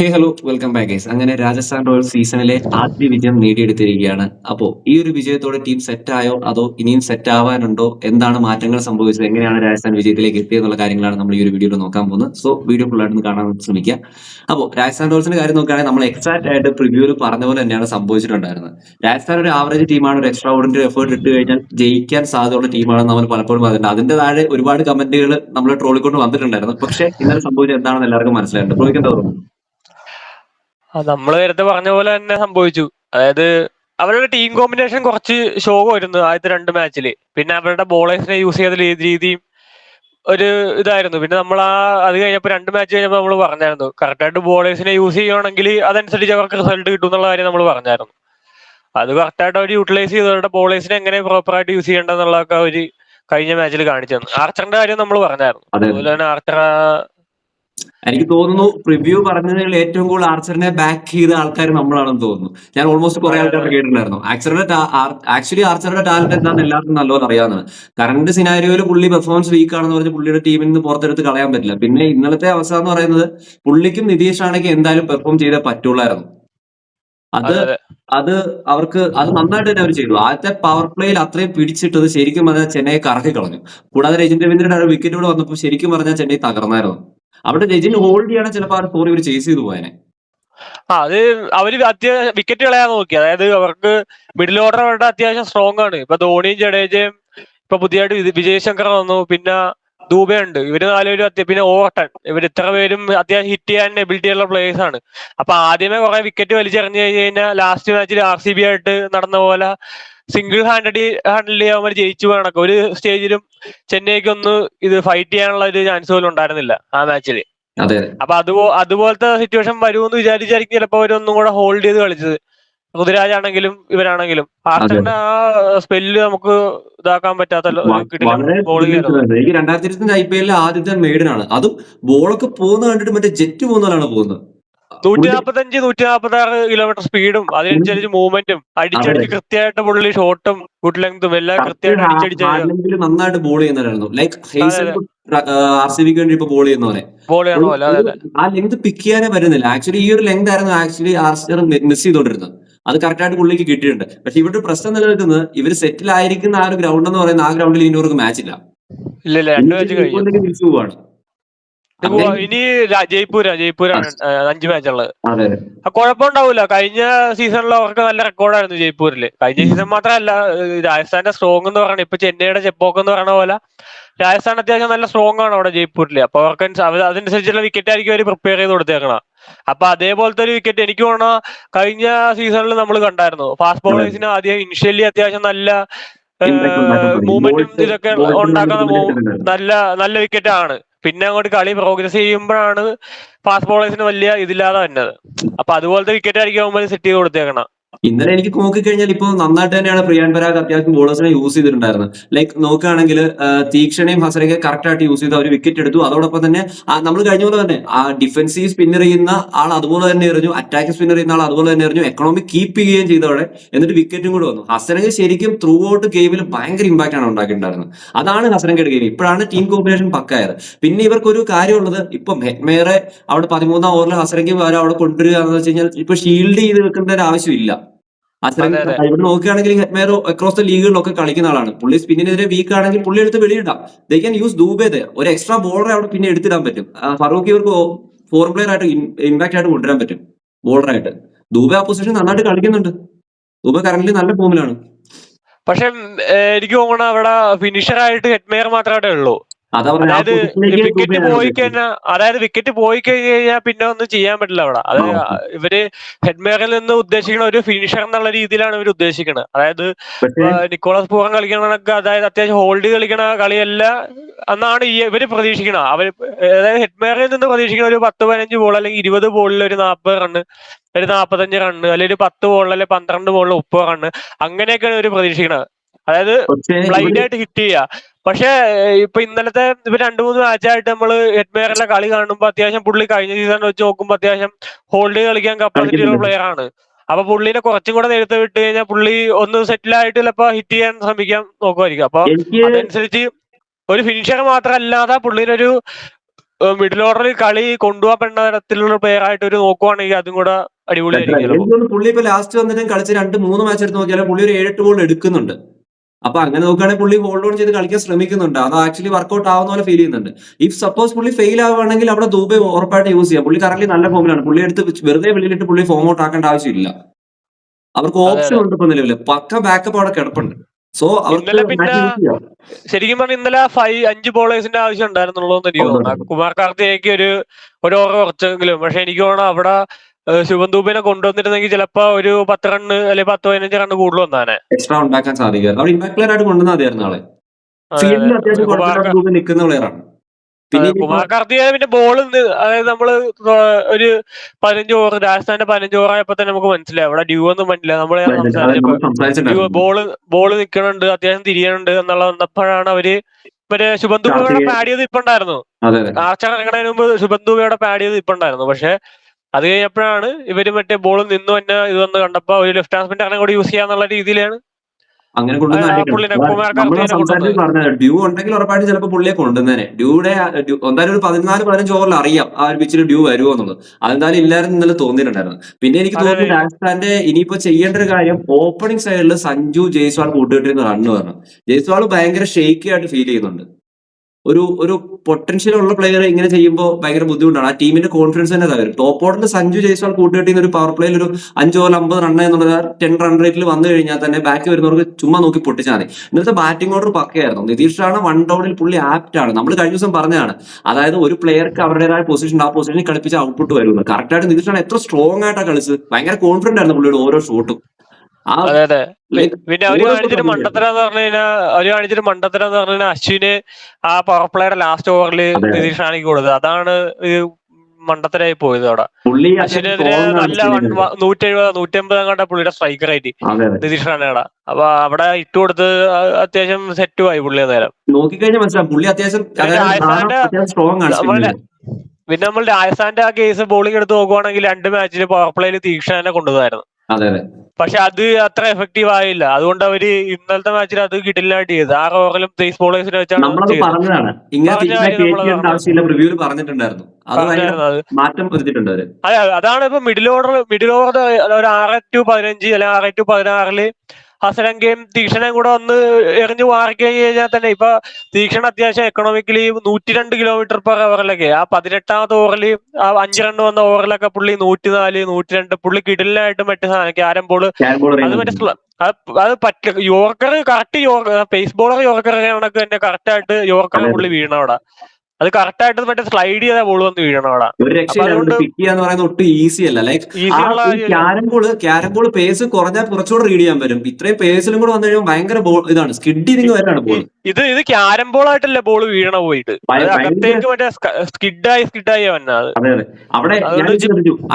Hey hello welcome back guys അങ്ങനെ Rajasthan Royals സീസണിലെ ആദ്യ വിജയം നേടിയെടുത്തിരിക്കുകയാണ്. അപ്പോ ഈ ഒരു വിജയത്തോടെ ടീം സെറ്റ് ആയോ? അതോ ഇനിയും സെറ്റ് ആവാനുണ്ടോ? എന്താണ് മാറ്റങ്ങൾ സംഭവിച്ചത്? എങ്ങനെയാണ് രാജസ്ഥാൻ വിജയത്തിലേക്ക് എത്തിയെന്നുള്ള കാര്യങ്ങളാണ് നമ്മൾ ഈ ഒരു വീഡിയോയിൽ നോക്കാൻ പോകുന്നത്. സോ വീഡിയോ ഫുൾ ആയിട്ട് കാണാൻ ശ്രമിക്കുക. അപ്പോൾ രാജസ്ഥാൻ റോയൽസിന്റെ കാര്യം നോക്കുകയാണെങ്കിൽ നമ്മൾ എക്സാക്ട് ആയിട്ട് പ്രിവ്യൂവിൽ പറഞ്ഞ പോലെ തന്നെയാണ് സംഭവിച്ചിട്ടുണ്ടായിരുന്നത്. രാജസ്ഥാൻ ഒരു ആവറേജ് ടീമാണ് ഒരു എക്സ്ട്രാ ഓർഡിനറി എഫേർട്ട് ഇട്ട് കഴിഞ്ഞാൽ ജയിക്കാൻ സാധ്യതയുള്ള ടീമാണെന്ന് നമ്മൾ പലപ്പോഴും പറഞ്ഞിട്ടുണ്ട്. അതിന്റെ താഴെ ഒരുപാട് കമന്റുകൾ നമ്മൾ ട്രോളിക്കൊണ്ട് വന്നിട്ടുണ്ടായിരുന്നു. പക്ഷേ ഇന്നലെ സംഭവിച്ചത് എന്താണെന്ന് എല്ലാവർക്കും മനസ്സിലായിട്ടുണ്ട്. പ്രോയ്ക്ക് തോന്നുന്നു ആ നമ്മൾ നേരത്തെ പറഞ്ഞ പോലെ തന്നെ സംഭവിച്ചു. അതായത് അവരുടെ ടീം കോമ്പിനേഷൻ കുറച്ച് ശോകമായിരുന്നു ആദ്യത്തെ രണ്ട് മാച്ചിൽ പിന്നെ അവരുടെ ബോളേഴ്സിനെ യൂസ് ചെയ്ത രീതിയും ഒരു ഇതായിരുന്നു. പിന്നെ നമ്മൾ ആ അത് കഴിഞ്ഞപ്പോ രണ്ട് മാച്ച് കഴിഞ്ഞപ്പോൾ നമ്മൾ പറഞ്ഞായിരുന്നു. കറക്റ്റായിട്ട് ബോളേഴ്സിനെ യൂസ് ചെയ്യുകയാണെങ്കിൽ അതനുസരിച്ച് അവർക്ക് റിസൾട്ട് കിട്ടും എന്നുള്ള കാര്യം നമ്മൾ പറഞ്ഞായിരുന്നു. അത് കറക്റ്റായിട്ട് അവർ യൂട്ടിലൈസ് ചെയ്ത്. അവരുടെ ബോളേഴ്സിനെ എങ്ങനെ പ്രോപ്പറായിട്ട് യൂസ് ചെയ്യേണ്ടതെന്നുള്ളതൊക്കെ അവർ കഴിഞ്ഞ മാച്ചിൽ കാണിച്ചു തന്നു. ആർച്ചറിന്റെ കാര്യം നമ്മൾ പറഞ്ഞായിരുന്നു. അതെ. അതുപോലെ തന്നെ ആർച്ചർ എനിക്ക് തോന്നുന്നു പ്രിവ്യൂ പറഞ്ഞതിൽ ഏറ്റവും കൂടുതൽ ആർച്ചറിനെ ബാക്ക് ചെയ്ത ആൾക്കാർ നമ്മളാണെന്ന് തോന്നുന്നു. ഞാൻ ഓൾമോസ്റ്റ് കുറെ ആൾക്കാർ കേട്ടിട്ടുണ്ടായിരുന്നു. ആക്ചറിന്റെ ആക്ച്വലി ആർച്ചറുടെ ടാലന്റ് എന്താണെന്ന് എല്ലാവർക്കും നല്ലോണം അറിയാവുന്നതാണ്. കറണ്ട് സിനാരിയോയിൽ പുള്ളി പെർഫോമൻസ് വീക്ക് ആണെന്ന് പറഞ്ഞ് പുള്ളിയുടെ ടീമിൽ നിന്ന് പുറത്തെടുത്ത് കളയാൻ പറ്റില്ല. പിന്നെ ഇന്നലത്തെ അവസ്ഥ എന്ന് പറയുന്നത് പുള്ളിക്കും നിതീഷ് ആണെങ്കിൽ എന്തായാലും പെർഫോം ചെയ്തേ പറ്റുള്ളായിരുന്നു. അത് അതെ അവർക്ക് അത് നന്നായിട്ട് തന്നെ അവർ ചെയ്തു. ആദ്യത്തെ പവർ പ്ലേയിൽ അത്രയും പിടിച്ചിട്ടത് ശരിക്കും പറഞ്ഞാൽ ചെന്നൈയെ കറക്കി കളഞ്ഞു. കൂടാതെ രജിൻ രവീന്ദ്രയുടെ വിക്കറ്റ് കൂടെ വന്നപ്പോൾ ശരിക്കും പറഞ്ഞാൽ ചെന്നൈ തകർന്നായിരുന്നു. അവിടെ രജിൻ ഹോൾഡ് ചെയ്യണം ചിലപ്പോൾ ആ സ്കോർ ഇവർ ചേസ് ചെയ്തു പോയനെ. ആ അത് അവർ അത്യാവശ്യം വിക്കറ്റ് കളയാൻ നോക്കി. അതായത് അവർക്ക് മിഡിൽ ഓർഡർ അവരുടെ അത്യാവശ്യം സ്ട്രോങ് ആണ്. ഇപ്പൊ ധോണിയും ജഡേജയും ഇപ്പൊ പുതിയതായിട്ട് വിജയ്- ശങ്കർ വന്നു. പിന്നെ ദൂബെ ഉണ്ട് ഇവർ നാലുപേരും പിന്നെ ഓവർട്ടൺ ഇവർ ഇത്ര പേരും അത്യാവശ്യം ഹിറ്റ് ചെയ്യാൻ എബിലിറ്റി ഉള്ള പ്ലേയേഴ്സ് ആണ്. അപ്പൊ ആദ്യമേ കുറെ വിക്കറ്റ് വലിച്ചെറിഞ്ഞു കഴിഞ്ഞു കഴിഞ്ഞാൽ ലാസ്റ്റ് മാച്ചിൽ ആർ സി ബി ആയിട്ട് നടന്ന പോലെ സിംഗിൾ ഹാൻഡഡ് ഹാൻഡിൽ ചെയ്യാൻ അവർ ജയിച്ചു കണക്ക് ഒരു സ്റ്റേജിലും ചെന്നൈക്ക് ഒന്ന് ഇത് ഫൈറ്റ് ചെയ്യാനുള്ള ഒരു ചാൻസ് പോലും ഉണ്ടായിരുന്നില്ല ആ മാച്ചിൽ അപ്പൊ അതുപോ അതുപോലത്തെ സിറ്റുവേഷൻ വരുമെന്ന് വിചാരിച്ചായിരിക്കും ചിലപ്പോ അവരൊന്നും കൂടെ ഹോൾഡ് ചെയ്ത് കളിച്ചത്. ഋതുരാജ് ആണെങ്കിലും ഇവരാണെങ്കിലും. ആർച്ചറിന്റെ ആ സ്പെല്ല് നമുക്ക് ഇതാക്കാൻ പറ്റാത്ത. എനിക്ക് രണ്ടായിരത്തി ഇരുപത്തഞ്ച് ഐ പി എല്ലിലെ ആദ്യത്തെ മെയ്ഡനാണ് അതും ബോളൊക്കെ പോകുന്ന കണ്ടിട്ട് മറ്റേ ജെറ്റ് പോകുന്ന പോലെയാണ് പോകുന്നത്. നൂറ്റി നാപ്പത്തഞ്ച് നൂറ്റി നാപ്പത്തി ആറ് കിലോമീറ്റർ സ്പീഡും അതിനനുസരിച്ച് മൂവ്മെന്റും അടിച്ചടിച്ച് കൃത്യമായിട്ട് പുള്ളി ഷോട്ടും ഗുഡ് ലെങ്തും എല്ലാം കൃത്യമായിട്ട് അടിച്ചടിച്ച് നന്നായിട്ട് ബോൾ ചെയ്യുന്നവരായിരുന്നു. ലൈക്ക് ആർ സി ബിക്ക് വേണ്ടി ഇപ്പൊ ബോൾ ചെയ്യുന്ന പോലെ ആ ലെങ്ത് പിക്ക് ചെയ്യാനേ പറ്റുന്നില്ല. ആക്ച്വലി ഈ ഒരു ലെങ്ത് ആയിരുന്നു ആക്ച്വലി ആർസ്റ്റർ മിസ് ചെയ്തോണ്ടിരുന്നത്. അത് കറക്റ്റായിട്ട് പുള്ളിക്ക് കിട്ടിയിട്ടുണ്ട്. പക്ഷെ ഇവിടെ പ്രശ്നം നിലനിൽക്കുന്നത് ഇവർ സെറ്റിൽ ആയിരിക്കുന്ന ആ ഒരു ഗ്രൗണ്ട് എന്ന് പറയുന്ന ആ ഗ്രൗണ്ടിൽ ഇനിവർക്ക് മാച്ച് ഇല്ല. ഇല്ല രണ്ട് മാച്ച് കഴിഞ്ഞു. പോവാണ്. ഇനി ജയ്പൂരാ ജയ്പൂരാണ് അഞ്ചു മാച്ച് ഉള്ളത്. കുഴപ്പമുണ്ടാവില്ല കഴിഞ്ഞ സീസണിൽ അവർക്ക് നല്ല റെക്കോർഡായിരുന്നു ജയ്പൂരിൽ. കഴിഞ്ഞ സീസൺ മാത്രമല്ല രാജസ്ഥാന്റെ സ്ട്രോങ് എന്ന് പറയുന്നത് ഇപ്പൊ ചെന്നൈയുടെ ചെപ്പോക്ക് എന്ന് പറയുന്ന പോലെ രാജസ്ഥാൻ അത്യാവശ്യം നല്ല സ്ട്രോങ് ആണ് അവിടെ ജയ്പൂരിൽ അപ്പൊ അവർക്ക് അതനുസരിച്ചുള്ള വിക്കറ്റ് ആയിരിക്കും അവർ പ്രിപ്പയർ ചെയ്ത് കൊടുത്തേക്കണം. അപ്പൊ അതേപോലത്തെ ഒരു വിക്കറ്റ് എനിക്ക് തോന്നുന്നു കഴിഞ്ഞ സീസണിൽ നമ്മൾ കണ്ടായിരുന്നു. ഫാസ്റ്റ് ബോളേഴ്സിന് ആദ്യം ഇനിഷ്യലി അത്യാവശ്യം നല്ല മൂവ്മെന്റ് ഇതൊക്കെ ഉണ്ടാക്കുന്ന. നല്ല നല്ല വിക്കറ്റ് ആണ്. പിന്നെ അങ്ങോട്ട് കളി പ്രോഗ്രസ് ചെയ്യുമ്പോഴാണ് ഫാസ്റ്റ് ബോളേഴ്സിന് വലിയ ഇതില്ലാതെ വന്നത് അപ്പൊ അതുപോലത്തെ വിക്കറ്റ് അവന്മാർ സെറ്റ് കൊടുത്തേക്കണം ഇന്നലെ എനിക്ക് നോക്കിക്കഴിഞ്ഞാൽ ഇപ്പോൾ നന്നായിട്ട് തന്നെയാണ് പ്രിയാൻ പരാഗ് അത്യാവശ്യം ബോളേഴ്സിനെ യൂസ് ചെയ്തിട്ടുണ്ടായിരുന്നത്. ലൈക്ക് നോക്കുകയാണെങ്കിൽ തീക്ഷണയും ഹസരയൊക്കെ കറക്റ്റ് ആയിട്ട് യൂസ് ചെയ്ത് അവർ വിക്കറ്റ് എടുത്തു. അതോടൊപ്പം തന്നെ നമ്മൾ കഴിഞ്ഞ പോലെ തന്നെ ആ ഡിഫൻസീവ് സ്പിന്നർ ചെയ്യുന്ന ആൾ അതുപോലെ തന്നെ എറിഞ്ഞു അറ്റാക്ക് സ്പിന്നർ ചെയ്യുന്ന ആൾ അതുപോലെ തന്നെ എറിഞ്ഞു എക്കണോമി കീപ്പ് ചെയ്യുകയും ചെയ്തവിടെ എന്നിട്ട് വിക്കറ്റും കൂടെ വന്നു. ഹസരങ്ക ശരിക്കും ത്രൂ ഔട്ട് ഗെയിമിൽ ഭയങ്കര ഇമ്പാക്റ്റ് ആണ് ഉണ്ടാക്കിയിട്ടുണ്ടായിരുന്നത്. അതാണ് ഹസരങ്കയുടെ ഗെയിം ഇപ്പോഴാണ് ടീം കോമ്പിനേഷൻ പക്കായത്. പിന്നെ ഇവർക്ക് ഒരു കാര്യമുള്ളത് ഇപ്പം ഹെറ്റ്മേറെ അവിടെ പതിമൂന്നാം ഓവറിൽ വരെ അവിടെ കൊണ്ടുവരിക എന്ന് വെച്ച് കഴിഞ്ഞാൽ ഇപ്പൊ ഷീൽഡ് ചെയ്ത് വെക്കേണ്ട ഒരു ആവശ്യമില്ല. ഇവിടെ നോക്കുകയാണെങ്കിൽ ഹെറ്റ്മേറോ അക്രോസ് ദ ലീഗുകളിലൊക്കെ കളിക്കുന്ന ആളാണ്. പുള്ളി സ്പിന്നിനെതിരെ വീക്ക് ആണെങ്കിൽ പുള്ളി എടുത്ത് വെളിയിടാം. ദേ ക്യാൻ യൂസ് ദൂബേതെ ഒരു എക്സ്ട്രാ ബോളറെ അവിടെ പിന്നെ എടുത്തിടാൻ പറ്റും. ഫറൂഖ് ഇവർക്ക് ഫോർ പ്ലെയർ ആയിട്ട് ഇമ്പാക്ട് ആയിട്ട് കൊണ്ടുവരാൻ പറ്റും. ബോളറായിട്ട് ദൂബെ ആ പൊസിഷൻ നന്നായിട്ട് കളിക്കുന്നുണ്ട്. ദൂബെ കറന്റ് നല്ല ഫോമിലാണ് പക്ഷെ എനിക്ക് തോന്നണ അവിടെ ഫിനിഷർ ആയിട്ട് ഹെഡ്മേയർ മാത്രമേ ഉള്ളൂ. അതായത് വിക്കറ്റ് പോയി. കഴിഞ്ഞാൽ അതായത് വിക്കറ്റ് പോയി കഴിഞ്ഞു കഴിഞ്ഞാൽ പിന്നെ ഒന്നും ചെയ്യാൻ പറ്റില്ല അവിടെ. അത് ഇവർ ഹെഡ്മേറിൽ നിന്ന് ഉദ്ദേശിക്കുന്ന ഒരു ഫിനിഷർ എന്നുള്ള രീതിയിലാണ് ഇവർ ഉദ്ദേശിക്കുന്നത് അതായത് നിക്കോളസ് പൂറം കളിക്കണക്ക് അതായത് അത്യാവശ്യം ഹോൾഡ് കളിക്കണ കളിയല്ല എന്നാണ് ഈ ഇവർ പ്രതീക്ഷിക്കണം അവർ അതായത് ഹെഡ്മേറിൽ നിന്ന് പ്രതീക്ഷിക്കുന്ന ഒരു പത്ത് പതിനഞ്ച് ബോൾ അല്ലെങ്കിൽ ഇരുപത് ബോളിൽ ഒരു നാൽപ്പത് റണ്ണ് ഒരു നാൽപ്പത്തഞ്ച് റണ്ണ് അല്ലെങ്കിൽ ഒരു പത്ത് ബോളിൽ അല്ലെങ്കിൽ പന്ത്രണ്ട് ബോളിൽ മുപ്പത് റണ്ണ് അങ്ങനെയൊക്കെയാണ് ഇവർ പ്രതീക്ഷിക്കുന്നത് അതായത് ബ്ലൈൻഡ് ആയിട്ട് ഹിറ്റ് ചെയ്യുക പക്ഷേ ഇപ്പൊ ഇന്നലത്തെ ഇപ്പൊ രണ്ടു മൂന്ന് മാച്ചായിട്ട് നമ്മൾ എഡ്മേറിന്റെ കളി കാണുമ്പോൾ അത്യാവശ്യം പുള്ളി കഴിഞ്ഞ സീസൺ വെച്ച് നോക്കുമ്പോൾ അത്യാവശ്യം ഹോൾഡ് കളിക്കാൻ കപ്പാസിറ്റി ഉള്ള പ്ലെയർ ആണ്. അപ്പൊ പുള്ളിനെ കുറച്ചും കൂടെ നേരത്തെ വിട്ട് കഴിഞ്ഞാൽ പുള്ളി ഒന്ന് സെറ്റിൽ ആയിട്ട് ചിലപ്പോ ഹിറ്റ് ചെയ്യാൻ ശ്രമിക്കാൻ നോക്കുമായിരിക്കും അപ്പൊ അതനുസരിച്ച് ഒരു ഫിനിഷർ മാത്രമല്ലാതെ പുള്ളിനൊരു മിഡിൽ ഓർഡറിൽ കളി കൊണ്ടുപോകാൻ തരത്തിലുള്ള പ്ലെയർ ആയിട്ട് ഒരു നോക്കുവാണെങ്കിൽ അതും കൂടെ അടിപൊളിയായിരിക്കും പുള്ളി ഇപ്പൊ ലാസ്റ്റ് വന്നിട്ട് കളിച്ച് രണ്ട് മൂന്ന് മാച്ച് എടുത്ത് നോക്കിയാലും പുള്ളി ഒരു ഏഴെട്ട് ഗോൾ എടുക്കുന്നുണ്ട്. അപ്പൊ അങ്ങനെ നോക്കുകയാണെങ്കിൽ പുള്ളി ഹോൾഡ് ഓൺ ചെയ്ത് കളിക്കാൻ ശ്രമിക്കുന്നുണ്ട്. അത് ആക്ച്വലി വർക്ക്ഔട്ട് ആവുന്ന പോലെ ഫീൽ ചെയ്യുന്നുണ്ട്. ഇഫ് സപ്പോസ് പുള്ളി ഫെയിൽ ആവുകയാണെങ്കിൽ അവിടെ ദൂബെ ഉറപ്പായിട്ട് യൂസ് ചെയ്യാം. പുള്ളി കറന്റ് നല്ല ഫോമിലാണ് പുള്ളി എടുത്ത് വെറുതെ വെളിയിലിട്ട് പുള്ളി ഫോം ഔട്ട് ആക്കേണ്ട ആവശ്യമില്ല. അവർക്ക് ഓപ്ഷൻ ഉണ്ട് ഇപ്പൊ നിലവിൽ. പക്ക ബാക്കപ്പ് അവിടെ കിടപ്പുണ്ട്. സോ ഇന്നലെ പിന്നെ. ശരിക്കും പറഞ്ഞാൽ ഇന്നലെ ഫൈവ് അഞ്ച് ബോളേഴ്സിന്റെ ആവശ്യം ഉണ്ടായിരുന്നുള്ളൂ എന്ന് എനിക്ക് തോന്നുന്നു. കുമാർ കാർത്തികയ്ക്ക് ഒരു ഒരു ഓവർ കുറച്ചെങ്കിലും. പക്ഷെ എനിക്ക് തോന്നുന്നു അവിടെ ദൂബിനെ കൊണ്ടുവന്നിരുന്നെങ്കിൽ ചിലപ്പോ ഒരു പത്ത് റണ്ണ് അല്ലെങ്കിൽ പത്ത് പതിനഞ്ച് റണ്ണ് കൂടുതൽ വന്നാനെ. എക്സ്ട്രാ ഉണ്ടാക്കാൻ സാധിക്കുക അവിടെ ഇമ്പാക്ട് പ്ലെയർ ആയിട്ട് കൊണ്ടുവന്നാൽ മതിയായിരുന്നു ആളെ. അതെ, ഫീൽഡിൽ അതെ. അത്യാവശ്യം കുമാർ നിൽക്കുന്ന പ്ലെയർ ആണ്. കുമാർ കാർത്തിക പിന്നെ ബോൾ അതായത് നമ്മൾ ഒരു പതിനഞ്ച് ഓവർ രാജസ്ഥാന്റെ പതിനഞ്ച് ഓവർ ആയപ്പോ തന്നെ നമുക്ക് മനസ്സിലായി. അവിടെ ഡ്യൂ ഒന്നും പറ്റില്ല നമ്മൾ ബോൾ ബോൾ നിക്കണുണ്ട്. അത്യാവശ്യം തിരിയണുണ്ട് എന്നുള്ള വന്നപ്പോഴാണ് അവർ മറ്റേ ശുഭൻ പാടിയത് ഇപ്പൊ ഉണ്ടായിരുന്നു ആർച്ചർ ഇറങ്ങണതിന് മുമ്പ് ശുഭൻ പാടിയത് ഇപ്പൊ ഉണ്ടായിരുന്നു പക്ഷെ അത് കഴിഞ്ഞപ്പോഴാണ് ഇവർ മറ്റേ ബോൾ നിന്നു തന്നെ ഇത് വന്ന് കണ്ടപ്പോ ഒരു ലെഫ്റ്റ് ഹാൻഡ് അങ്ങനെ കൂടി യൂസ് ചെയ്യാന്നുള്ള രീതിയിലാണ്. അങ്ങനെ ഡ്യൂ ഉണ്ടെങ്കിൽ ഉറപ്പായിട്ട് ചിലപ്പോൾ പുള്ളിയെ കൊണ്ടുവന്നേനെ. ഡ്യൂടെ എന്തായാലും ഒരു പതിനാല് പതിനഞ്ച് ഓവറിൽ അറിയാം ആ ഒരു പിച്ചിൽ ഡ്യൂ വരുമോ എന്നുള്ളത്. അതെന്തായാലും ഇല്ലായിരുന്നു ഇന്നലെ തോന്നിയിട്ടുണ്ടായിരുന്നു. പിന്നെ എനിക്ക് തോന്നുന്നു രാജസ്ഥാന്റെ ഇനിയിപ്പോ ചെയ്യേണ്ട ഒരു കാര്യം ഓപ്പണിംഗ് സൈഡിൽ സഞ്ജു ജയ്സ്വാൾ കൂട്ടുകെട്ടിരുന്ന റണ്ണ് പറഞ്ഞു ജയ്സ്വാൾ ഭയങ്കര ഷെയ്ക്കി ആയിട്ട് ഫീൽ ചെയ്യുന്നുണ്ട്. ഒരു ഒരു പൊട്ടൻഷ്യൽ ഉള്ള പ്ലെയർ ഇങ്ങനെ ചെയ്യുമ്പോൾ ഭയങ്കര ബുദ്ധിമുട്ടാണ്. ആ ടീമിന്റെ കോൺഫിഡൻസ് തന്നെ തകരും. ടോപ്പ് ഓർഡർ സഞ്ജു ജയ്സ്വാൾ കൂട്ടുകെട്ടിന്ന് ഒരു പവർ പ്ലേയിൽ ഒരു അഞ്ചോ അമ്പത് റൺ എന്നുള്ളത് ടെൻ റൺ റേറ്റിൽ വന്നു കഴിഞ്ഞാൽ തന്നെ ബാക്കി വരുന്നവർക്ക് ചുമ്മാ നോക്കി പൊട്ടിച്ചാൽ മതി. ഇന്നത്തെ ബാറ്റിംഗ് ഓർഡർ പക്കയായിരുന്നു. നിതീഷ് വൺ ഡൗണിൽ പുള്ളി ആപ്റ്റ് ആണ്. നമ്മൾ കഴിഞ്ഞ ദിവസം പറഞ്ഞതാണ്. അതായത് ഒരു പ്ലെയർക്ക് അവരുടേതായ പൊസിഷൻ ആ പൊസിഷനിൽ കളിപ്പിച്ച ഔട്ട്പുട്ട് വരുന്നത് കറക്റ്റ് ആയിട്ട് നിതീഷ് റാണ എത്ര സ്ട്രോങ് ആയിട്ടാണ് കളിച്ചത്. ഭയങ്കര കോൺഫിഡന്റ് ആയിരുന്നു പുള്ളിയുടെ ഓരോ ഷോട്ടും പിന്നെ അവർ കാണിച്ചിട്ട്. മണ്ടത്തരം എന്ന് പറഞ്ഞു കഴിഞ്ഞാൽ അവർ കാണിച്ചിട്ട് മണ്ടത്തരം എന്ന് പറഞ്ഞു കഴിഞ്ഞാൽ അശ്വിന് ആ പവർ പ്ലേയുടെ ലാസ്റ്റ് ഓവറിൽ അതെ. നിതീഷ് റാണിക്ക് കൊടുത്തത്. അതാണ് മണ്ടത്തരായി പോയത് അവിടെ. അശ്വിനെതിരെ നല്ല. നൂറ്റി എഴുപത് നൂറ്റി അമ്പത് കണ്ട പുള്ളിയുടെ സ്ട്രൈക്കർ ആയിട്ട് അതെ അതെ. നിതീഷ് റാണയുടെ അപ്പൊ അവിടെ ഇട്ട് കൊടുത്ത് അത്യാവശ്യം സെറ്റുമായി പുള്ളി നേരം നോക്കിക്കഴിഞ്ഞാൽ മനസ്സിലാവും. പുള്ളി അത്യാവശ്യം പിന്നെ സ്ട്രോങ് നമ്മൾ രാജസ്ഥാന്റെ ആ കേസ് ബോളിംഗ് എടുത്ത് നോക്കുവാണെങ്കിൽ രണ്ട് മാച്ചിൽ പവർ പ്ലേയിൽ തീക്ഷണനെ കൊണ്ടുപോയായിരുന്നു അതെ അതെ. പക്ഷെ അത് അത്ര എഫക്റ്റീവ് ആയില്ല. അതുകൊണ്ട് അവർ ഇന്നലത്തെ മാച്ചിൽ അത് കിട്ടില്ലായിട്ട് ചെയ്ത്. ആറ് ഓവറിലും തേസ് ബോളേഴ്സിനെ വെച്ചാണ് പറഞ്ഞതാണ്. ഇങ്ങനെ ആവശ്യമില്ല റിവ്യൂൽ പറഞ്ഞിട്ടുണ്ടായിരുന്നു. മാറ്റം വരുത്തിയിട്ടുണ്ട് അവർ. അതെ അതാണ് ഇപ്പൊ മിഡിൽ ഓർഡർ മിഡിൽ ഓർഡർ ഒരു ആറ് ടു പതിനഞ്ച് അല്ലെങ്കിൽ ആറ് ടു പതിനാറിൽ ഹസരങ്കയും തീക്ഷണയും കൂടെ ഒന്ന് എറിഞ്ഞു മാറിക്കഴിഞ്ഞ് കഴിഞ്ഞാൽ തന്നെ ഇപ്പൊ തീക്ഷണ അത്യാവശ്യം എക്കണോമിക്കലി നൂറ്റി രണ്ട് കിലോമീറ്റർ പെർ അവറിലൊക്കെ ആ പതിനെട്ടാമത്തെ ഓവറിൽ ആ അഞ്ച് റൺ വന്ന ഓവറിലൊക്കെ പുള്ളി നൂറ്റിനാല് നൂറ്റി രണ്ട് പുള്ളി കിടിലായിട്ട് മറ്റു സാധനം ക്യാരം ബോൾ അത് മറ്റേ അത് പറ്റ yorker correct yorker pace bowler yorker കണക്ക് തന്നെ കറക്റ്റ് ആയിട്ട് യോർക്കർ പുള്ളി വീണ അവിടെ. അത് കറക്റ്റ് ആയിട്ട് മറ്റേ സ്ലൈഡ് ചെയ്ത ബോൾ വന്ന് വീഴണം അവിടെ. ഒരു രക്ഷയില്ല. അതുകൊണ്ട് പിക്ക് ചെയ്യാന്ന് പറയുന്നത് ഒട്ടും ഈസി അല്ല. Like carrom ball carrom ball pace കുറഞ്ഞാൽ കുറച്ചുകൂടെ റീഡ് ചെയ്യാൻ പറ്റും. ഇത്രയും പേസിലും കൂടെ വന്നു കഴിയുമ്പോൾ ഭയങ്കര ബോൾ ഇതാണ്. സ്കിഡ് ചെയ്തിങ് വരാണ് ബോൾ ഇത് ഇത് ക്യാരം ബോൾ ആയിട്ടല്ല ബോൾ വീഴണ പോയിട്ട്? അകത്തേക്ക് മറ്റേ സ്കിഡായി സ്കിഡായി വന്നത് അതെ. അതെ അവിടെ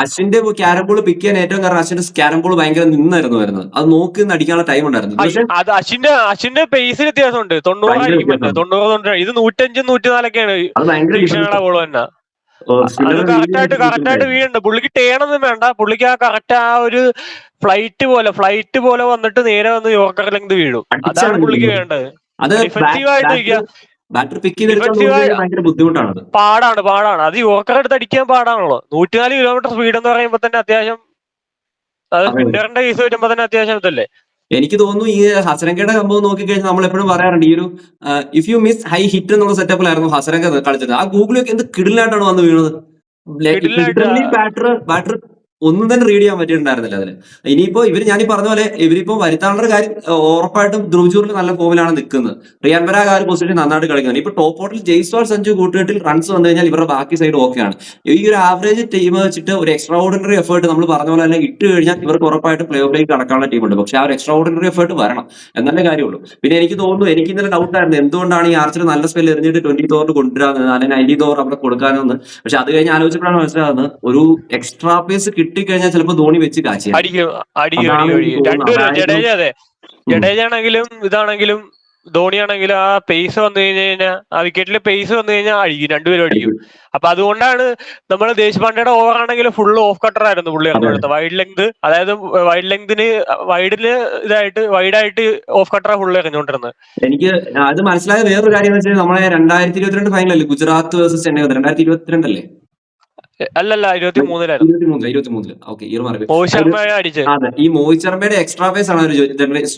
അശ്വിന്റെ ക്യാരം ബോൾ പിക്ക് ചെയ്യാൻ ഏറ്റവും കാരണം അശ്വിന്റെ ക്യാരം ബോൾ ഭയങ്കര നിന്നായിരുന്നു വരുന്നത്. അത് നോക്കി അടിക്കാനുള്ള ടൈം ഉണ്ടായിരുന്നു. അത് അശ്വിന്റെ അശ്വിന്റെ പേസിന് വ്യത്യാസമുണ്ട്. തൊണ്ണൂറ് തൊണ്ണൂറ് തൊണ്ണൂറ് ഇത് നൂറ്റഞ്ചും നൂറ്റിനാലൊക്കെയാണ്. അത് ഭയങ്കര തന്നെ വീഴുന്നുണ്ട്. പുള്ളിക്ക് ടേണൊന്നും വേണ്ട. പുള്ളിക്ക് ആ കറക്റ്റ് ആ ഒരു ഫ്ലൈറ്റ് പോലെ ഫ്ലൈറ്റ് പോലെ വന്നിട്ട് നേരെ വന്ന് യോർക്കർ ലെങ്ത് വീഴും അതാണ് പുള്ളിക്ക് വേണ്ടത്. ബാറ്റർ പിക്ക് ഭയങ്കര ബുദ്ധിമുട്ടാണ് പാടാണ് പാടാണ്. അത് യോർക്കർ എടുത്ത് അടിക്കാൻ പാടാണല്ലോ. നൂറ്റിനാല് കിലോമീറ്റർ സ്പീഡ് എന്ന് പറയുമ്പോ തന്നെ അത്യാവശ്യം അത്. സ്പിന്നറിന്റെ കേസ് വരുമ്പോ തന്നെ അത്യാവശ്യം ഇതല്ലേ? എനിക്ക് തോന്നുന്നു ഈ ഹസരങ്കയുടെ സംഭവം നോക്കിക്കഴിഞ്ഞാൽ നമ്മൾ എപ്പോഴും പറയാറുണ്ട് ഈ ഒരു if you miss I hit എന്നുള്ള സെറ്റപ്പിലായിരുന്നു ഹസരങ്ക കളിച്ചത്. ആ ഗൂഗിളൊക്കെ എന്ത് കിടിലായിട്ടാണ് വന്ന് വീണത്. ബാറ്റർ ബാറ്റർ ഒന്നും തന്നെ റീഡ് ചെയ്യാൻ പറ്റിയിട്ടുണ്ടായിരുന്നില്ല അതിൽ ഇനിയിപ്പോ ഇവർ ഞാൻ പറഞ്ഞ പോലെ ഇവരിപ്പോ വരുത്താനുള്ള കാര്യം ഉറപ്പായിട്ടും ധ്രുവജൂറിൽ നല്ല ഫോമിലാണ് നിൽക്കുന്നത്. റിയാൻ പരാഗ് ആ ഒരു പൊസിഷൻ നന്നായിട്ട് കളിക്കുന്നത് ഇപ്പൊ ടോപ്പ് ഓട്ടിൽ ജയ്സ്വാൾ സഞ്ജു കൂട്ടുകെട്ടിൽ റൺസ് വന്നു കഴിഞ്ഞാൽ ഇവരുടെ ബാക്കി സൈഡ് ഓക്കെയാണ് ഈ ഒരു ആവറേജ് ടീം വെച്ചിട്ട് ഒരു എക്സ്ട്രാ ഓർഡിനറി എഫേർട്ട് നമ്മൾ പറഞ്ഞ പോലെ തന്നെ ഇട്ട് കഴിഞ്ഞാൽ ഇവർക്ക് ഉറപ്പായിട്ട് പ്ലേ ഓഫിലേക്ക് കടക്കാനുള്ള ടീമുണ്ട് പക്ഷെ ആ ഒരു എക്സ്ട്രാ ഓർഡിനറി എഫേർട്ട് വരണം. എന്നല്ലേ കാര്യമുള്ളൂ. പിന്നെ എനിക്ക് തോന്നുന്നു എനിക്ക് ഇന്നലെ ഡൗട്ട് ആയിരുന്നു എന്തുകൊണ്ടാണ് ഈ ആർച്ചർ നല്ല സ്പെല്ല് എറിഞ്ഞിട്ട് ട്വന്റി ഓവർ കൊണ്ടുവരാന്ന് അല്ലെങ്കിൽ നയന്റി തോർ അവിടെ കൊടുക്കാനെന്ന്. പക്ഷെ അത് കഴിഞ്ഞ് ആലോചിച്ചപ്പോഴാണ് മനസ്സിലാകുന്നത് ഒരു എക്സ്ട്രാ പേസ് കിട്ടിക്കഴിഞ്ഞാൽ ചിലപ്പോ ധോണി വെച്ച് കാച്ചിയാണ് അടിക്കും അടിക്കും അതാണ് അടിക്കും എനിക്ക് അടിക്കും. രണ്ടുപേരും ജഡേജ അതെ. ജഡേജ ആണെങ്കിലും ഇതാണെങ്കിലും ധോണിയാണെങ്കിലും ആ പേസ് വന്നു കഴിഞ്ഞു കഴിഞ്ഞാൽ ആ വിക്കറ്റിലെ പേസ് വന്നു കഴിഞ്ഞാൽ അഴിക്കും രണ്ടുപേരും അടിക്കും. അപ്പൊ അതുകൊണ്ടാണ് നമ്മൾ ദേശപാണ്ഡയുടെ ഓവർ ആണെങ്കിൽ ഫുൾ ഓഫ് കട്ടർ ആയിരുന്നു പുള്ളി. ഇറങ്ങിയെടുത്തത് വൈഡ് ലെങ്ത് അതായത് വൈഡ് ലെങ്തിന് വൈഡിൽ ഇതായിട്ട് വൈഡായിട്ട് ഓഫ് കട്ടറാ ഫുള്ള് എറിഞ്ഞുകൊണ്ടിരുന്നത്. എനിക്ക് അത് മനസ്സിലായ വേറൊരു കാര്യം വെച്ചാൽ നമ്മളെ രണ്ടായിരത്തി ഇരുപത്തിരണ്ട് ഫൈനലല്ലേ ഗുജറാത്ത് വേഴ്സസ് ചെന്നൈ രണ്ടായിരത്തി ഇരുപത്തിരണ്ടല്ലേ? അല്ലല്ല ഇരുപത്തി മൂന്നിലായിരുന്നു ഈ മോഹിത് ശർമ്മയുടെ എക്സ്ട്രാ പേസ് ആണ്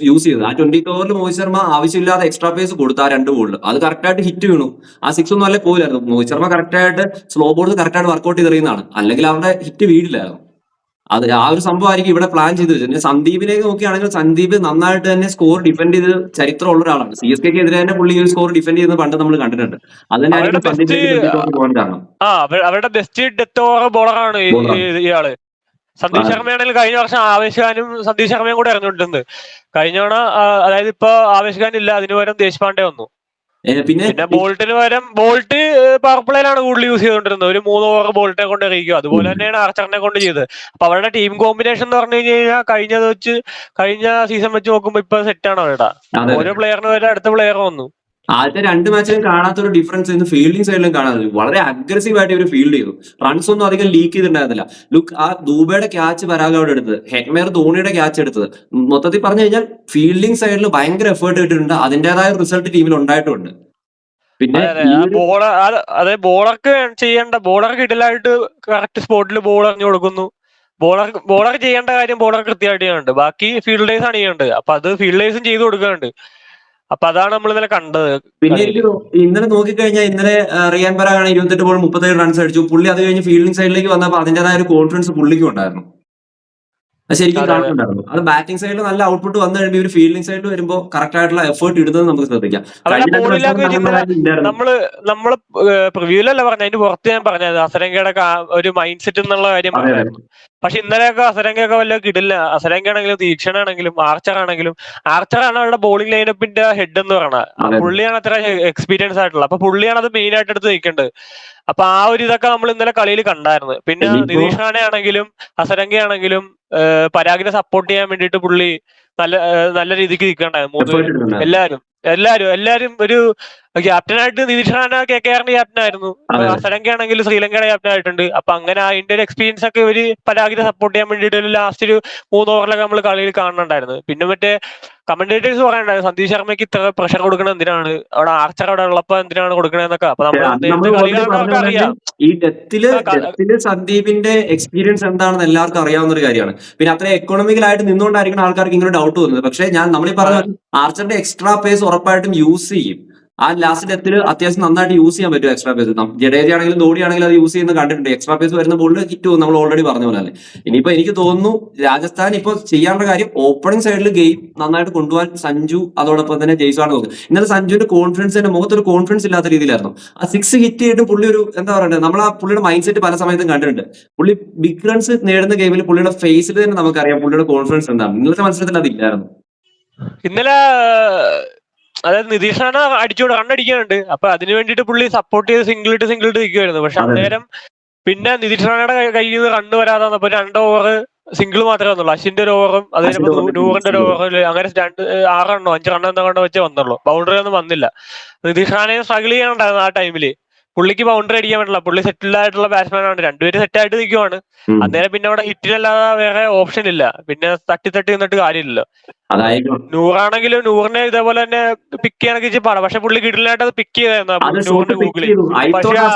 യൂസ് ചെയ്തത്. ആ ട്വന്റി ഓവറിൽ മോഹിത് ശർമ്മ ആവശ്യമില്ലാതെ എക്സ്ട്രാ പേസ് കൊടുത്ത ആ രണ്ട് ബോളിൽ അത് കറക്റ്റ് ആയിട്ട് ഹിറ്റ് വീണു. ആ സിക്സ് ഒന്നും അല്ലേ പോയില്ലായിരുന്നു. മോഹിത് ശർമ്മ കറക്റ്റ് ആയിട്ട് സ്ലോ ബോൾസ് കറക്റ്റ് ആയിട്ട് വർക്ക്ഔട്ട് ചെയ്തെറിയുന്നതാണ്. അല്ലെങ്കിൽ അവരുടെ ഹിറ്റ് വീടില്ലായിരുന്നു. അത് ആ ഒരു സംഭവമായിരിക്കും ഇവിടെ പ്ലാൻ ചെയ്ത് വെച്ചത്. സന്ദീപിലേക്ക് നോക്കുകയാണെങ്കിൽ സന്ദീപ് നന്നായിട്ട് തന്നെ സ്കോർ ഡിഫെൻഡ് ചെയ്ത് ചരിത്രമുള്ള ഒരാളാണ്. സി എസ് കെക്ക് എതിരെ തന്നെ പുള്ളി ഒരു സ്കോർ ഡിഫെൻഡ് ചെയ്യുന്ന പണ്ട് നമ്മൾ കണ്ടിട്ടുണ്ട്. അത് തന്നെയായിരിക്കും അവരുടെ സന്ദീപിലേക്ക് best- 20 കാരണം. ആ അവരുടെ ബെസ്റ്റ് ഡെത്ത് ഓവർ ബോളറാണ്. ഇയാൾ. സന്ദീപ്. ശർമ്മയാണെങ്കിൽ കഴിഞ്ഞ വർഷം ആവേശ് ഖാനും സന്ദീപ് ശർമ്മയും കൂടെ ഇറങ്ങിയിട്ടുണ്ട്. കഴിഞ്ഞ തവണ അതായത് ഇപ്പൊ ആവേശ് ഖാൻ ഇല്ല അതിനു പകരം ദേശ്പാണ്ഡെ വന്നു. പിന്നെ പിന്നെ ബോൾട്ടിന് പകരം ബോൾട്ട് പവർ പ്ലേയിലാണ് കൂടുതൽ യൂസ് ചെയ്തുകൊണ്ടിരുന്നത് ഒരു മൂന്ന് ഓവർ ബോൾട്ടിനെ കൊണ്ട് എറിയിക്കും അതുപോലെ തന്നെയാണ് ആർച്ചറിനെ കൊണ്ട് ചെയ്തത്. അപ്പൊ അവരുടെ ടീം കോമ്പിനേഷൻ എന്ന് പറഞ്ഞു കഴിഞ്ഞാൽ കഴിഞ്ഞത് വെച്ച് കഴിഞ്ഞ സീസൺ വെച്ച് നോക്കുമ്പോ ഇപ്പൊ സെറ്റ് ആണ് അവരുടെ. ഓരോ പ്ലെയറിന് വരെ അടുത്ത പ്ലെയർ വന്നു. ആദ്യത്തെ രണ്ട് മാച്ചിലും കാണാത്ത ഒരു ഡിഫറൻസ് ഇന്ന് ഫീൽഡിംഗ് സൈഡിലും കാണാൻ വളരെ അഗ്രസീവ് ആയിട്ട് ഇവർ ഫീൽഡ് ചെയ്തു. റൺസ് ഒന്നും അധികം ലീക്ക് ചെയ്തിട്ടുണ്ടായിരുന്നില്ല. ലുക്ക് ആ ദൂബയുടെ ക്യാച്ച് പരാഗ് അവിടെ എടുത്തത്. ഹെക്മേർ ധോണിയുടെ ക്യാച്ച് എടുത്തത്. മൊത്തത്തിൽ പറഞ്ഞു കഴിഞ്ഞാൽ ഫീൽഡിംഗ് സൈഡിൽ ഭയങ്കര എഫേർട്ട് ഇട്ടിട്ടുണ്ട്. അതിന്റേതായ റിസൾട്ട് ടീമിൽ ഉണ്ടായിട്ടുണ്ട്. പിന്നെ ബോളർ അതെ. ബോളർക്ക് ചെയ്യേണ്ട ബോളർക്ക് ഇടലായിട്ട് കറക്റ്റ് സ്പോട്ടിൽ ബോൾ എറിഞ്ഞു കൊടുക്കുന്നു. ബോളർ ബോളർ ചെയ്യേണ്ട കാര്യം ബോളർ കൃത്യമായിട്ട് ചെയ്യുന്നുണ്ട്. ബാക്കി ഫീൽഡേഴ്സ് ആണ് ചെയ്യേണ്ടത് അപ്പൊ അത് ഫീൽഡേഴ്സും ചെയ്തു കൊടുക്കുന്നുണ്ട്. അപ്പൊ അതാണ് നമ്മൾ ഇന്നലെ കണ്ടത്. പിന്നെ എനിക്ക് ഇന്നലെ നോക്കിക്കഴിഞ്ഞാൽ ഇന്നലെ റിയാൻ പരാഗാണ് ഇരുപത്തെട്ട് ബോൾ മുപ്പത്തേഴ് റൺസ് അടിച്ചു. പുള്ളി അത് കഴിഞ്ഞ് ഫീൽഡിംഗ് സൈഡിലേക്ക് വന്നപ്പോൾ അതിന്റേതായ ഒരു കോൺഫിഡൻസ് പുള്ളിക്കും ഉണ്ടായിരുന്നു. ശരിക്കും. കാണുന്നുണ്ടായിരുന്നു അത്. ബാറ്റിംഗ് സൈഡിൽ നല്ല ഔട്ട്പുട്ട് വന്നു കഴിയുമ്പോൾ ഒരു ഫീൽഡിംഗ് സൈഡിൽ വരുമ്പോൾ കറക്റ്റ് ആയിട്ടുള്ള എഫേർട്ട് ഇടുന്നത് നമുക്ക് ശ്രദ്ധിക്കാം. നമ്മൾ നമ്മൾ പ്രിവ്യൂലല്ല പറഞ്ഞ അതിന്റെ പുറത്ത് ഞാൻ പറഞ്ഞത്. അസരങ്കയുടെ ഒരു മൈൻഡ് സെറ്റ് എന്നുള്ള കാര്യം. പറഞ്ഞായിരുന്നു. പക്ഷെ ഇന്നലെയൊക്കെ അസരങ്കയൊക്കെ വല്ല കിടില്ല അസരങ്ക ആണെങ്കിലും തീക്ഷണ ആണെങ്കിലും ആർച്ചർ ആണെങ്കിലും ആർച്ചർ ആണ് അവരുടെ ബോളിംഗ് ലൈനപ്പിന്റെ ഹെഡ് എന്ന് പറയുന്നത്. പുള്ളിയാണ് അത്ര എക്സ്പീരിയൻസ് ആയിട്ടുള്ളത്. അപ്പൊ പുള്ളിയാണ് അത് മെയിൻ ആയിട്ട് എടുത്ത് നിൽക്കേണ്ടത്. അപ്പൊ ആ ഒരു ഇതൊക്കെ നമ്മൾ ഇന്നലെ കളിയിൽ കണ്ടായിരുന്നു. പിന്നെ നിതീഷ് റാണെ ആണെങ്കിലും അസരങ്ക ആണെങ്കിലും പരാഗിനെ സപ്പോർട്ട് ചെയ്യാൻ വേണ്ടിയിട്ട് പുള്ളി നല്ല നല്ല രീതിക്ക് നിൽക്കണ്ടായിരുന്നു. എല്ലാരും എല്ലാരും എല്ലാരും ഒരു ക്യാപ്റ്റനായിട്ട് നിതീഷ് റാന കെ കെ ആറിന്റെ ക്യാപ്റ്റൻ ആയിരുന്നു. അസലങ്ക ആണെങ്കിൽ ശ്രീലങ്കയുടെ ക്യാപ്റ്റൻ ആയിട്ടുണ്ട്. അപ്പൊ അങ്ങനെ അതിന്റെ ഒരു എക്സ്പീരിയൻസ് ഒക്കെ ഇവർ പരാഗിനെ സപ്പോർട്ട് ചെയ്യാൻ വേണ്ടിയിട്ട് ലാസ്റ്റ് ഒരു മൂന്ന് ഓവറിലൊക്കെ നമ്മൾ കളിയിൽ കാണുന്നുണ്ടായിരുന്നു. പിന്നെ മറ്റേ കമന്റേറ്റേഴ്സ് പറയണ്ടായിരുന്നു സന്ദീപ് ശർമ്മയ്ക്ക് ഇത്ര പ്രഷർ കൊടുക്കണത് എന്തിനാണ്? അവിടെ ആർച്ചർ അവിടെ ഉള്ളപ്പോ എന്തിനാണ് കൊടുക്കണെന്നൊക്കെ അപ്പൊ നമ്മൾ അറിയാം. ഈ ഡെത്തിൽ ആ, ഡെത്തിൽ സന്ദീപിന്റെ എക്സ്പീരിയൻസ് എന്താണെന്ന് എല്ലാവർക്കും അറിയാവുന്ന ഒരു കാര്യമാണ്. പിന്നെ അത്ര എക്കണോമിക്കൽ ആയിട്ട് നിന്നുകൊണ്ടായിരിക്കണം ആൾക്കാർക്ക് ഇങ്ങനെ ഡൗട്ട് തോന്നുന്നത് പക്ഷേ ഞാൻ നമ്മൾ ഈ പറഞ്ഞ ആർച്ചറിന്റെ എക്സ്ട്രാ പേസ് ഉറപ്പായിട്ടും യൂസ് ചെയ്യും. ആ ലാസ്റ്റ് ഡെത്തിൽ അത്യാവശ്യം നന്നായിട്ട് യൂസ് ചെയ്യാൻ പറ്റും എക്സ്ട്രാ പേസ് ജഡേജ ആണെങ്കിലും ധോണി ആണെങ്കിലും അത് യൂസ് ചെയ്യുന്ന കണ്ടിട്ടുണ്ട്. എക്സ്ട്രാ പേസ് വരുന്ന ബോളിൽ ഹിറ്റ് നമ്മൾ ഓൾറെഡി പറഞ്ഞ പോലെ ഇനിയിപ്പോ എനിക്ക് തോന്നുന്നു രാജസ്ഥാൻ ഇപ്പോൾ ചെയ്യാനുള്ള കാര്യം ഓപ്പണിംഗ് സൈഡിൽ ഗെയിം നന്നായിട്ട് കൊണ്ടുപോകാൻ സഞ്ജു അതോടൊപ്പം തന്നെ ജയ്സ്വാണ് നോക്കുന്നത് ഇന്നലെ സഞ്ജുവിന്റെ കോൺഫിഡൻസ് തന്നെ മുഖത്തൊരു കോൺഫിഡൻസ് ഇല്ലാത്ത രീതിയിലായിരുന്നു. ആ സിക്സ് ഹിറ്റ് ചെയ്തിട്ട് പുള്ളി ഒരു എന്താ പറയുക നമ്മൾ ആ പുള്ളിയുടെ മൈൻഡ് സെറ്റ് പല സമയത്തും കണ്ടിട്ടുണ്ട്. പുള്ളി ബിഗ് റൺസ് നേടുന്ന ഗെയിമിൽ പുള്ളിയുടെ ഫേസിൽ തന്നെ നമുക്കറിയാം പുള്ളിയുടെ കോൺഫിഡൻസ് എന്താണ്. ഇന്നലത്തെ മത്സരത്തിൽ അതില്ലായിരുന്നു ഇന്നലെ അതായത് നിതീഷാണ് റാണ അടിച്ചു റൺ അടിക്കാനുണ്ട്. അപ്പൊ അതിന് വേണ്ടിട്ട് പുള്ളി സപ്പോർട്ട് ചെയ്ത് സിംഗിൾ ഇട്ട് സിംഗിൾ ഇട്ട് നിൽക്കുമായിരുന്നു പക്ഷെ. അന്നേരം പിന്നെ നിതീഷ് റാണയുടെ കയ്യിൽ നിന്ന് കണ്ണു വരാതെ വന്നപ്പോ രണ്ട് ഓവർ സിംഗിൾ മാത്രമേ വന്നുള്ളൂ. അശ്വിന്റെ ഒരു ഓവറും അത് അശ്വിന്റെ നൂറിന്റെ ഒരു ഓവർ ഓവറിൽ അങ്ങനെ രണ്ട് ആറെണ്ണോ അഞ്ചെണ്ണോ റണ്ണോ അഞ്ച് റണ്ണോ എന്താ കൊണ്ട് വെച്ചേ വന്നുള്ളൂ. ബൗണ്ടറി ഒന്നും വന്നില്ല. നിതീഷ് റാണയെ സ്ട്രഗിൾ ചെയ്യാനുണ്ടായിരുന്നു ആ ടൈമിൽ പുള്ളിക്ക് ബൗണ്ടറി അടിക്കാൻ പറ്റില്ല. പുള്ളി സെറ്റിൽഡ് ആയിട്ടുള്ള ബാറ്റ്സ്മാൻ ആണ്. രണ്ടുപേരും സെറ്റ് ആയിട്ട് നിൽക്കുവാണ്. അന്നേരം പിന്നെ അവിടെ ഹിറ്റിനല്ലാതെ വേറെ ഓപ്ഷൻ ഇല്ല. പിന്നെ തട്ടി തട്ടി നിന്നിട്ട് കാര്യമില്ലല്ലോ. നൂറാണെങ്കിലും നൂറിനെ ഇതേപോലെ തന്നെ പിക്ക് ചെയ്യണമെങ്കിൽ പാടാം. പക്ഷെ പുള്ളി കിടിലായിട്ട് അത് പിക്ക് അത് ചെയ്തായിരുന്നു നൂറിന്റെ ഗൂഗിളിൽ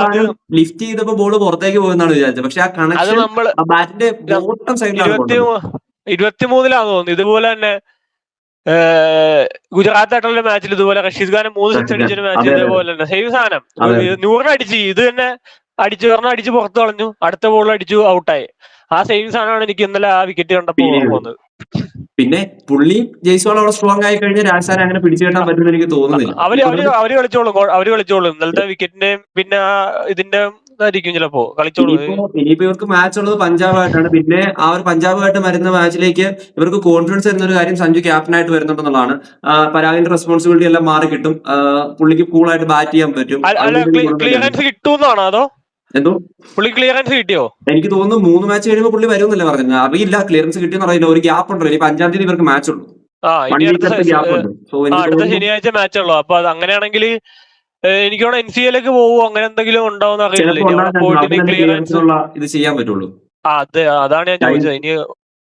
അത് ലിഫ്റ്റ് ചെയ്തപ്പോ ബോൾ പുറത്തേക്ക് വിചാരിച്ചത്. പക്ഷെ ആ കണക്ഷൻ നമ്മൾ നമ്മൾ ഇരുപത്തി ഇരുപത്തിമൂന്നിലാന്ന് തോന്നുന്നു. ഇതുപോലെ തന്നെ ഏഹ്, ഗുജറാത്ത് ആയിട്ടുള്ള മാച്ചിൽ ഇതുപോലെ റഷീദ് ഖാൻ മൂന്ന് സിക്സ് അടിച്ച. അടിച്ചൊരു മാച്ച്. ഇതേപോലെ തന്നെ. സെയിം സാധനം. നൂറിന് അടിച്ച്. ഇത് തന്നെ അടിച്ചു ഒരെണ്ണം അടിച്ച് പുറത്ത് കളഞ്ഞു. അടുത്ത ബോൾ അടിച്ചു ഔട്ടായി ആ സെയിം സാധനമാണ് എനിക്ക് ഇന്നലെ ആ വിക്കറ്റ് കണ്ടപ്പോ പോകുന്നത് പിന്നെ പുള്ളി ജയ്സ്വാൾ അവിടെ സ്ട്രോങ് ആയി കഴിഞ്ഞാൽ രാജസ്ഥാൻ അങ്ങനെ പിടിച്ചു കെട്ടാൻ പറ്റുമെന്ന് എനിക്ക് തോന്നുന്നില്ല. അവർ അവർ അവർ കളിച്ചോളും. അവർ കളിച്ചോളും. ഇന്നലത്തെ വിക്കറ്റിന്റെയും പിന്നെ ഇതിന്റെ ഇതായിരിക്കും ചിലപ്പോ. കളിച്ചോളൂ. ഇനിയിപ്പോ ഇവർക്ക് മാച്ച് ഉള്ളത് പഞ്ചാബായിട്ടാണ് പിന്നെ ആ ഒരു പഞ്ചാബുമായിട്ട് വരുന്ന മാച്ചിലേക്ക് ഇവർക്ക് കോൺഫിഡൻസ് തരുന്ന ഒരു കാര്യം സഞ്ജു ക്യാപ്റ്റനായിട്ട് വരുന്നുണ്ടെന്നുള്ളതാണ്. ആ, പരാഗിന്റെ റെസ്പോൺസിബിലിറ്റി എല്ലാം മാറി കിട്ടും. പുള്ളിക്ക് കൂളായിട്ട് ബാറ്റ് ചെയ്യാൻ പറ്റും. ക്ലിയറൻസ് കിട്ടുമെന്നാണോ അതോ? എന്തോ? പുള്ളി ക്ലിയറൻസ് കിട്ടിയോ? എനിക്ക് തോന്നുന്നു മൂന്ന് മാച്ച് കഴിയുമ്പോൾ പുള്ളി വരുമെന്നല്ലേ പറഞ്ഞത്. അറിയില്ല ക്ലിയറൻസ് കിട്ടിയെന്ന് അറിയില്ല ഒരു ഗ്യാപ്പ് ഉണ്ടല്ലോ. ഇനി അഞ്ചാം തീയതി ഇവർക്ക് മാച്ച് ഉള്ളൂ. അടുത്ത ഉണ്ട്. ശനിയാഴ്ച മാച്ച് ഉള്ളൂ. അപ്പൊ അങ്ങനെയാണെങ്കിൽ എനിക്ക് അവിടെ എൻ സി എയിലേക്ക് പോകുമോ അങ്ങനെ എന്തെങ്കിലും ഉണ്ടാവും അറിയില്ല. ഇത് ചെയ്യാൻ പറ്റുള്ളൂ. അത് അതാണ് ഞാൻ ചോദിച്ചത്. ഇനി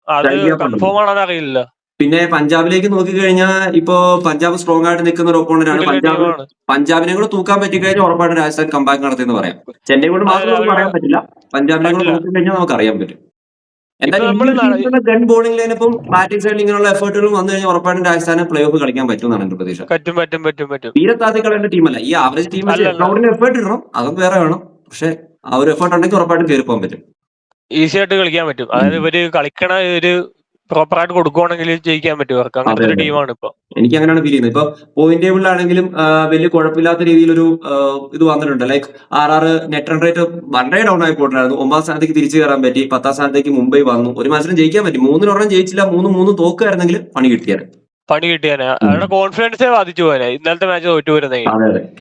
അത് കൺഫേം ആണെന്ന് അറിയില്ല. പിന്നെ പഞ്ചാബിലേക്ക് നോക്കി കഴിഞ്ഞാൽ ഇപ്പോ പഞ്ചാബ് സ്ട്രോങ് ആയിട്ട് നിൽക്കുന്ന ഒരു ഒപ്പോണന്റ് ആണ്. പഞ്ചാബ് പഞ്ചാബിനെ കൂടെ തൂക്കാൻ പറ്റിക്കഴിഞ്ഞാൽ ഉറപ്പായിട്ട് രാജസ്ഥാൻ കമ്പാക്ക് നടത്തിയെന്ന് പറയാം. ചെന്നൈ കൊണ്ട് മാത്രം പറയാൻ പറ്റില്ല. പഞ്ചാബിനെ കൂടെ നോക്കി നോക്കിക്കഴിഞ്ഞാൽ നമുക്ക് അറിയാൻ പറ്റും. ഗൺ ബോളിംഗ് ലൈനപ്പും ബാറ്റിംഗ് സൈഡിൽ ഇങ്ങനെയുള്ള എഫേർട്ടുകളും വന്നു കഴിഞ്ഞാൽ ഉറപ്പായിട്ടും രാജസ്ഥാന് പ്ലേ ഓഫ് കളിക്കാൻ പറ്റും എന്നാണ് എന്റെ പ്രതീക്ഷ. പറ്റും പറ്റും പറ്റും പറ്റും. തീരെ താത്തി കളയേണ്ട ടീമല്ല ഈ ആവറേജ് ടീം എഫേർട്ട് ഇടണം. അതും വേറെ വേണം. പക്ഷെ ആ ഒരു എഫേർട്ട് ഉണ്ടെങ്കിൽ ഉറപ്പായിട്ടും കയറി പോകാൻ പറ്റും. ഈസി ആയിട്ട് കളിക്കാൻ പറ്റും. അതായത് ഇവർ കളിക്കണ ഒരു പ്രോപ്പർ ആയിട്ട് കൊടുക്കുവാണെങ്കിൽ ജയിക്കാൻ പറ്റും. അവർക്ക് അങ്ങനത്തെ ഒരു ടീമാണ് ഇപ്പൊ. എനിക്ക് അങ്ങനെയാണ് ഫീൽ ചെയ്യുന്നത്. ഇപ്പൊ പോയിന്റ് ടേബിളിലാണെങ്കിലും വലിയ കുഴപ്പമില്ലാത്ത രീതിയിലൊരു ഒരു ഇത് വന്നിട്ടുണ്ട്. Like R R net run rate വളരെ ഡൗൺ ആയി പോയിട്ടുണ്ടായിരുന്നു ഒമ്പതാം സ്ഥാനത്തേക്ക് തിരിച്ചു കയറാൻ പറ്റി. പത്താം സ്ഥാനത്തേക്ക് മുംബൈ വന്നു. ഒരു മത്സരം ജയിക്കാൻ പറ്റി. മൂന്നിലൊരെണ്ണം ജയിച്ചില്ല. മൂന്ന് മൂന്ന് തോക്കുമായിരുന്നെങ്കിൽ പണി കിട്ടിയാണ് പണി കിട്ടിയാണ് അവരുടെ കോൺഫിഡൻസേ ബാധിച്ചു പോലെ ഇന്നലത്തെ മാച്ച് തോറ്റു വരുന്നെങ്കിൽ